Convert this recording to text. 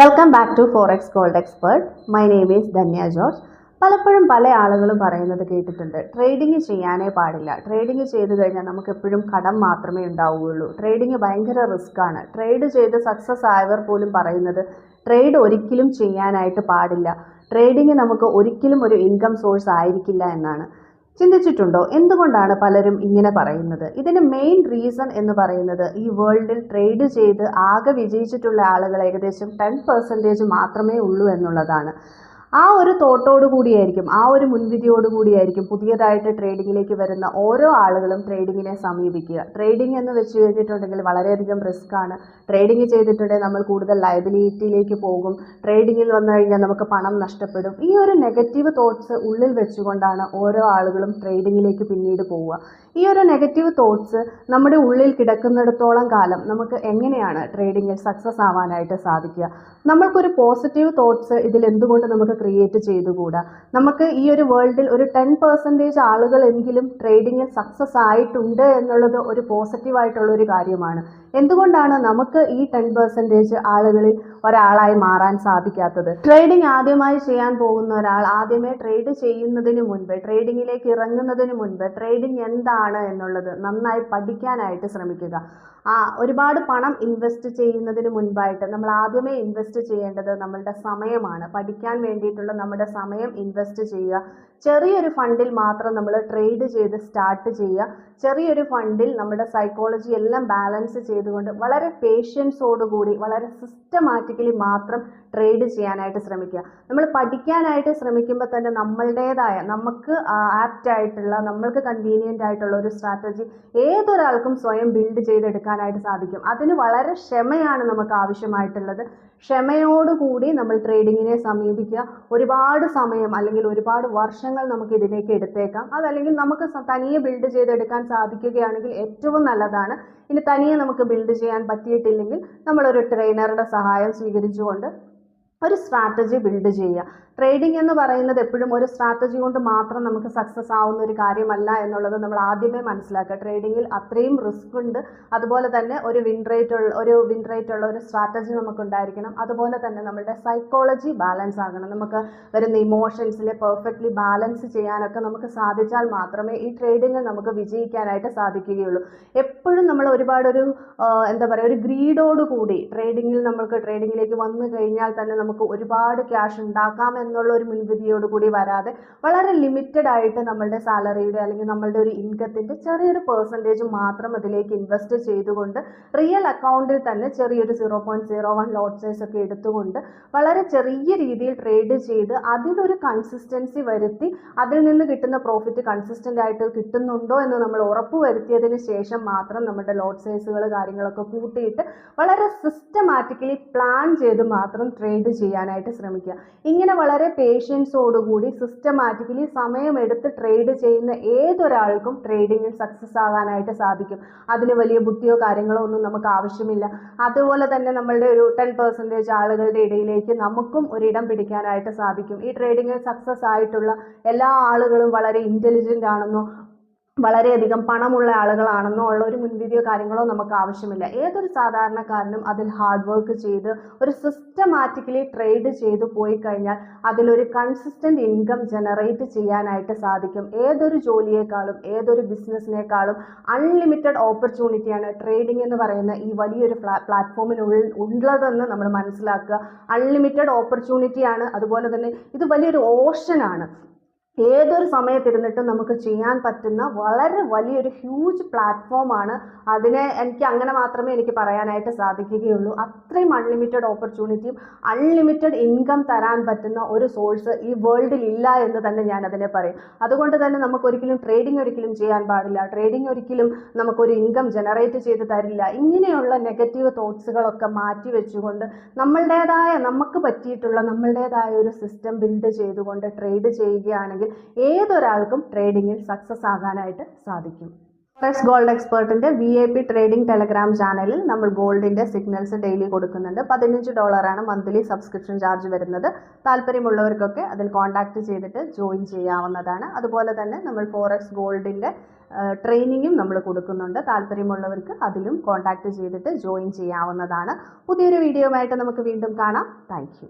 Welcome back to Forex Gold Expert my name is Dhanya George പലപ്പോഴും പല ആളുകളും പറയുന്നത് കേട്ടിട്ടുണ്ട്. ട്രേഡിംഗ് ചെയ്യാനേ പാടില്ല. ട്രേഡിംഗ് ചെയ്തു കഴിഞ്ഞാൽ നമുക്ക് എപ്പോഴും കടം മാത്രമേ ഉണ്ടാവുകയുള്ളൂ. ട്രേഡിംഗ് ഭയങ്കര റിസ്ക് ആണ്. ട്രേഡ് ചെയ്ത് സക്സസ് ആയവർ പോലും പറയുന്നത് ട്രേഡ് ഒരിക്കലും ചെയ്യാനായിട്ട് പാടില്ല. ട്രേഡിംഗ് നമുക്ക് ഒരിക്കലും ഒരു ഇൻകം സോഴ്സ് ആയിരിക്കില്ല എന്നാണ്. ചിന്തിച്ചിട്ടുണ്ടോ? എന്തുകൊണ്ടാണ് പലരും ഇങ്ങനെ പറയുന്നത്? ഇതിന് മെയിൻ റീസൺ എന്ന് പറയുന്നത് ഈ വേൾഡിൽ ട്രേഡ് ചെയ്ത് ആകെ വിജയിച്ചിട്ടുള്ള ആളുകൾ ഏകദേശം ടെൻ പെർസെന്റേജ് മാത്രമേ ഉള്ളൂ എന്നുള്ളതാണ്. ആ ഒരു തോട്ടോട് കൂടിയായിരിക്കും ആ ഒരു മുൻവിധിയോട് കൂടിയായിരിക്കും പുതിയതായിട്ട് ട്രേഡിങ്ങിലേക്ക് വരുന്ന ഓരോ ആളുകളും ട്രേഡിങ്ങിനെ സമീപിക്കുക. ട്രേഡിംഗ് എന്ന് വെച്ച് കഴിഞ്ഞിട്ടുണ്ടെങ്കിൽ വളരെയധികം റിസ്ക് ആണ്. ട്രേഡിംഗ് ചെയ്തിട്ടുണ്ടെങ്കിൽ നമ്മൾ കൂടുതൽ ലയബിലിറ്റിയിലേക്ക് പോകും. ട്രേഡിങ്ങിൽ വന്നു കഴിഞ്ഞാൽ നമുക്ക് പണം നഷ്ടപ്പെടും. ഈ ഒരു നെഗറ്റീവ് തോട്ട്സ് ഉള്ളിൽ വെച്ചുകൊണ്ടാണ് ഓരോ ആളുകളും ട്രേഡിങ്ങിലേക്ക് പിന്നീട് പോവുക. ഈ ഒരു നെഗറ്റീവ് തോട്ട്സ് നമ്മുടെ ഉള്ളിൽ കിടക്കുന്നിടത്തോളം കാലം നമുക്ക് എങ്ങനെയാണ് ട്രേഡിങ്ങിൽ സക്സസ് ആവാനായിട്ട് സാധിക്കുക? നമ്മൾക്കൊരു പോസിറ്റീവ് തോട്ട്സ് ഇതിൽ എന്തുകൊണ്ട് നമുക്ക് ക്രിയേറ്റ് ചെയ്തുകൂടാ? നമുക്ക് ഈ ഒരു വേൾഡിൽ ഒരു ടെൻ പെർസെന്റേജ് ആളുകളെങ്കിലും ട്രേഡിങ്ങിൽ സക്സസ് ആയിട്ടുണ്ട് എന്നുള്ളത് ഒരു പോസിറ്റീവായിട്ടുള്ള ഒരു കാര്യമാണ്. എന്തുകൊണ്ടാണ് നമുക്ക് ഈ ടെൻ പെർസെന്റേജ് ആളുകളിൽ ഒരാളായി മാറാൻ സാധിക്കാത്തത്. ട്രേഡിംഗ് ആദ്യമായി ചെയ്യാൻ പോകുന്ന ഒരാൾ ആദ്യമേ ട്രേഡ് ചെയ്യുന്നതിന് മുൻപ് ട്രേഡിങ്ങിലേക്ക് ഇറങ്ങുന്നതിന് മുൻപ് ട്രേഡിംഗ് എന്താണ് എന്നുള്ളത് നന്നായി പഠിക്കാനായിട്ട് ശ്രമിക്കുക. ആ ഒരുപാട് പണം ഇൻവെസ്റ്റ് ചെയ്യുന്നതിന് മുൻപായിട്ട് നമ്മൾ ആദ്യമേ ഇൻവെസ്റ്റ് ചെയ്യേണ്ടത് നമ്മളുടെ സമയമാണ്. പഠിക്കാൻ വേണ്ടിയിട്ടുള്ള നമ്മുടെ സമയം ഇൻവെസ്റ്റ് ചെയ്യുക. ചെറിയൊരു ഫണ്ടിൽ മാത്രം നമ്മൾ ട്രേഡ് ചെയ്ത് സ്റ്റാർട്ട് ചെയ്യുക. ചെറിയൊരു ഫണ്ടിൽ നമ്മുടെ സൈക്കോളജി എല്ലാം ബാലൻസ് ചെയ്തുകൊണ്ട് വളരെ പേഷ്യൻസോടുകൂടി വളരെ സിസ്റ്റമാറ്റിക്കലി മാത്രം ട്രേഡ് ചെയ്യാനായിട്ട് ശ്രമിക്കുക. നമ്മൾ പഠിക്കാനായിട്ട് ശ്രമിക്കുമ്പോൾ തന്നെ നമ്മളുടേതായ നമുക്ക് ആപ്റ്റ് ആയിട്ടുള്ള നമ്മൾക്ക് കൺവീനിയന്റ് ആയിട്ടുള്ള ഒരു സ്ട്രാറ്റജി ഏതൊരാൾക്കും സ്വയം ബിൽഡ് ചെയ്തെടുക്കാനായിട്ട് സാധിക്കും. അതിന് വളരെ ക്ഷമയാണ് നമുക്ക് ആവശ്യമായിട്ടുള്ളത്. ക്ഷമയോടുകൂടി നമ്മൾ ട്രേഡിങ്ങിനെ സമീപിക്കുക. ഒരുപാട് സമയം അല്ലെങ്കിൽ ഒരുപാട് വർഷങ്ങൾ നമുക്ക് ഇതിലേക്ക് എടുത്തേക്കാം. അതല്ലെങ്കിൽ നമുക്ക് തനിയെ ബിൽഡ് ചെയ്തെടുക്കാൻ സാധിക്കുകയാണെങ്കിൽ ഏറ്റവും നല്ലതാണ്. ഇനി തനിയെ നമുക്ക് ബിൽഡ് ചെയ്യാൻ പറ്റിയിട്ടില്ലെങ്കിൽ നമ്മളൊരു ട്രെയിനറുടെ സഹായം സ്വീകരിച്ചുകൊണ്ട് ഒരു സ്ട്രാറ്റജി ബിൽഡ് ചെയ്യുക. ട്രേഡിംഗ് എന്ന് പറയുന്നത് എപ്പോഴും ഒരു സ്ട്രാറ്റജി കൊണ്ട് മാത്രം നമുക്ക് സക്സസ് ആവുന്ന ഒരു കാര്യമല്ല എന്നുള്ളത് നമ്മൾ ആദ്യമേ മനസ്സിലാക്കുക. ട്രേഡിങ്ങിൽ അത്രയും റിസ്ക് ഉണ്ട്. അതുപോലെ തന്നെ ഒരു വിൻ റേറ്റ് ഉള്ള ഒരു വിൻ റേറ്റ് ഉള്ള ഒരു സ്ട്രാറ്റജി നമുക്ക് ഉണ്ടായിരിക്കണം അതുപോലെ തന്നെ നമ്മുടെ സൈക്കോളജി ബാലൻസ് ആകണം. നമുക്ക് വരുന്ന ഇമോഷൻസിനെ പെർഫെക്റ്റ്ലി ബാലൻസ് ചെയ്യാനൊക്കെ നമുക്ക് സാധിച്ചാൽ മാത്രമേ ഈ ട്രേഡിങ്ങിൽ നമുക്ക് വിജയിക്കാനായിട്ട് സാധിക്കുകയുള്ളൂ. എപ്പോഴും നമ്മൾ ഒരുപാടൊരു എന്താ പറയുക ഒരു ഗ്രീഡോട് കൂടി ട്രേഡിങ്ങിൽ നമുക്ക് ട്രേഡിങ്ങിലേക്ക് വന്നു കഴിഞ്ഞാൽ തന്നെ നമുക്ക് ഒരുപാട് ക്യാഷ് ഉണ്ടാക്കാം എന്നുള്ള ഒരു മുൻവിധിയോട് കൂടി വരാതെ വളരെ ലിമിറ്റഡ് ആയിട്ട് നമ്മളുടെ സാലറിയുടെ അല്ലെങ്കിൽ നമ്മളുടെ ഒരു ഇൻകത്തിന്റെ ചെറിയൊരു പെർസെന്റേജ് മാത്രം അതിലേക്ക് ഇൻവെസ്റ്റ് ചെയ്തുകൊണ്ട് റിയൽ അക്കൗണ്ടിൽ തന്നെ ചെറിയൊരു zero point zero one lot size ഒക്കെ എടുത്തുകൊണ്ട് വളരെ ചെറിയ രീതിയിൽ ട്രേഡ് ചെയ്ത് അതിലൊരു കൺസിസ്റ്റൻസി വരുത്തി അതിൽ നിന്ന് കിട്ടുന്ന പ്രോഫിറ്റ് കൺസിസ്റ്റന്റ് ആയിട്ട് കിട്ടുന്നുണ്ടോ എന്ന് നമ്മൾ ഉറപ്പ് വരുത്തിയതിന് ശേഷം മാത്രം നമ്മുടെ ലോട്ട് സൈസുകൾ കാര്യങ്ങളൊക്കെ കൂട്ടിയിട്ട് വളരെ സിസ്റ്റമാറ്റിക്കലി പ്ലാൻ ചെയ്ത് മാത്രം ട്രേഡ് ചെയ്യാനായിട്ട് ശ്രമിക്കുക. ഇങ്ങനെ വളരെ പേഷ്യൻസോടുകൂടി സിസ്റ്റമാറ്റിക്കലി സമയമെടുത്ത് ട്രേഡ് ചെയ്യുന്ന ഏതൊരാൾക്കും ട്രേഡിങ്ങിൽ സക്സസ് ആകാനായിട്ട് സാധിക്കും. അതിന് വലിയ ബുദ്ധിയോ കാര്യങ്ങളോ ഒന്നും നമുക്ക് ആവശ്യമില്ല. അതുപോലെ തന്നെ നമ്മളുടെ ഒരു ടെൻ പെർസെന്റേജ് ആളുകളുടെ ഇടയിലേക്ക് നമുക്കും ഒരിടം പിടിക്കാനായിട്ട് സാധിക്കും. ഈ ട്രേഡിങ്ങിൽ സക്സസ് ആയിട്ടുള്ള എല്ലാ ആളുകളും വളരെ ഇന്റലിജന്റ് ആണെന്നോ വളരെയധികം പണമുള്ള ആളുകളാണെന്നോ ഉള്ള ഒരു മുൻവിധിയോ കാര്യങ്ങളോ നമുക്ക് ആവശ്യമില്ല. ഏതൊരു സാധാരണക്കാരനും അതിൽ ഹാർഡ് വർക്ക് ചെയ്ത് ഒരു സിസ്റ്റമാറ്റിക്കലി ട്രേഡ് ചെയ്ത് പോയി കഴിഞ്ഞാൽ അതിലൊരു കൺസിസ്റ്റന്റ് ഇൻകം ജനറേറ്റ് ചെയ്യാനായിട്ട് സാധിക്കും. ഏതൊരു ജോലിയേക്കാളും ഏതൊരു ബിസിനസ്സിനേക്കാളും അൺലിമിറ്റഡ് ഓപ്പർച്യൂണിറ്റിയാണ് ട്രേഡിംഗ് എന്ന് പറയുന്ന ഈ വലിയൊരു പ്ലാറ്റ്ഫോമിനുള്ളിൽ ഉള്ളതെന്ന് നമ്മൾ മനസ്സിലാക്കുക. അൺലിമിറ്റഡ് ഓപ്പർച്യൂണിറ്റിയാണ് അതുപോലെ തന്നെ ഇത് വലിയൊരു ഓഷനാണ് ഏതൊരു സമയത്തിരുന്നിട്ടും നമുക്ക് ചെയ്യാൻ പറ്റുന്ന വളരെ വലിയൊരു ഹ്യൂജ് പ്ലാറ്റ്ഫോമാണ് അതിനെ എനിക്ക് അങ്ങനെ മാത്രമേ എനിക്ക് പറയാനായിട്ട് സാധിക്കുകയുള്ളൂ. അത്രയും അൺലിമിറ്റഡ് ഓപ്പർച്യൂണിറ്റിയും അൺലിമിറ്റഡ് ഇൻകം തരാൻ പറ്റുന്ന ഒരു സോഴ്സ് ഈ വേൾഡിൽ ഇല്ല എന്ന് തന്നെ ഞാൻ അതിനെ പറയും. അതുകൊണ്ട് തന്നെ നമുക്ക് ഒരിക്കലും ട്രേഡിംഗ് ഒരിക്കലും ചെയ്യാൻ പാടില്ല. ട്രേഡിംഗ് ഒരിക്കലും നമുക്കൊരു ഇൻകം ജനറേറ്റ് ചെയ്ത് തരില്ല. ഇങ്ങനെയുള്ള നെഗറ്റീവ് തോട്ട്സുകളൊക്കെ മാറ്റി വെച്ചുകൊണ്ട് നമ്മളുടേതായ നമുക്ക് പറ്റിയിട്ടുള്ള നമ്മളുടേതായ ഒരു സിസ്റ്റം ബിൽഡ് ചെയ്തുകൊണ്ട് ട്രേഡ് ചെയ്യുകയാണെങ്കിൽ ഏതൊരാൾക്കും ട്രേഡിങ്ങിൽ സക്സസ് ആകാനായിട്ട് സാധിക്കും. Forex Gold എക്സ്പേർട്ടിന്റെ V I P trading Telegram ചാനലിൽ നമ്മൾ ഗോൾഡിന്റെ സിഗ്നൽസ് ഡെയിലി കൊടുക്കുന്നുണ്ട്. പതിനഞ്ച് ഡോളറാണ് മന്ത്ലി സബ്സ്ക്രിപ്ഷൻ ചാർജ് വരുന്നത്. താല്പര്യമുള്ളവർക്കൊക്കെ അതിൽ കോൺടാക്ട് ചെയ്തിട്ട് ജോയിൻ ചെയ്യാവുന്നതാണ്. അതുപോലെ തന്നെ നമ്മൾ ഫോറക്സ് ഗോൾഡിന്റെ ട്രെയിനിങ്ങും നമ്മൾ കൊടുക്കുന്നുണ്ട്. താല്പര്യമുള്ളവർക്ക് അതിലും കോൺടാക്ട് ചെയ്തിട്ട് ജോയിൻ ചെയ്യാവുന്നതാണ്. പുതിയൊരു വീഡിയോ ആയിട്ട് നമുക്ക് വീണ്ടും കാണാം. താങ്ക്